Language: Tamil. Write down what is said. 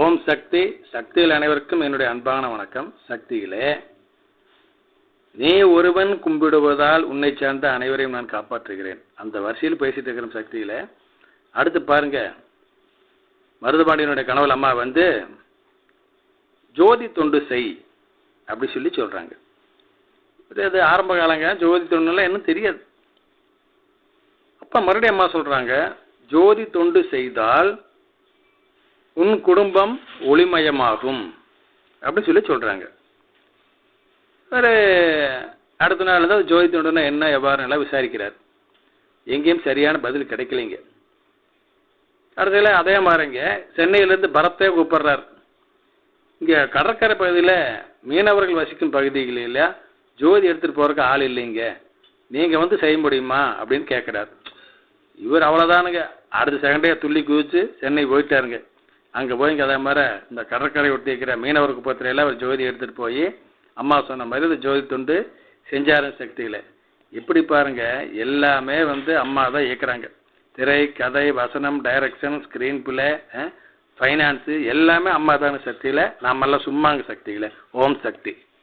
ஓம் சக்தி சக்தியில் அனைவருக்கும் என்னுடைய அன்பான வணக்கம். சக்தியிலே நீ ஒருவன் கும்பிடுவதால் உன்னை சார்ந்த அனைவரையும் நான் காப்பாற்றுகிறேன். அந்த வரிசையில் பேசிட்டு இருக்கிற சக்தியில அடுத்து பாருங்க. மருதுபாண்டியனுடைய கனவுல அம்மா வந்து ஜோதி தொண்டு செய் அப்படி சொல்லி சொல்றாங்க. அது ஆரம்ப காலங்க ஜோதி தொண்டுலாம் என்ன தெரியாது. அப்ப மறுபடியும் அம்மா சொல்றாங்க ஜோதி தொண்டு செய்தால் உன் குடும்பம் ஒளிமயமாகும். அப்படின்னு சொல்லி சொல்றாங்க. ஒரு அடுத்த நாள் தான் ஜோதி தொண்டுனா என்ன எவ்வாறு எல்லாம் விசாரிக்கிறார். எங்கேயும் சரியான பதில் கிடைக்கலைங்க. அடுத்ததுல அதே மாதிரிங்க சென்னையிலேருந்து பரத்தே கூப்பிடுறார். இங்கே கடற்கரை பகுதியில் மீனவர்கள் வசிக்கும் பகுதிகள் இல்லையா? ஜோதி எடுத்துகிட்டு போகிறக்கு ஆள் இல்லைங்க. நீங்கள் வந்து செய்ய முடியுமா? அப்படின்னு கேட்குறாரு இவர் அவ்வளோதானுங்க அடுத்த செகண்டே துள்ளி குதிச்சு சென்னை போயிட்டாருங்க. அங்கே போய் அதே மாதிரி இந்த கடற்கரை ஒட்டி இருக்கிற மீனவர் குப்பத்திரையில் ஒரு ஜோதி எடுத்துகிட்டு போய் அம்மா சொன்ன மாதிரி இந்த ஜோதி துண்டு செஞ்சாரும் சக்தியில். இப்படி பாருங்கள் எல்லாமே வந்து அம்மா தான் இயக்குறாங்க. திரை கதை வசனம் டைரக்ஷன் ஸ்க்ரீன் பிளே ஃபைனான்ஸு எல்லாமே அம்மா தான சக்தியில். நாமெல்லாம் சும்மாங்க சக்தியில். ஓம் சக்தி.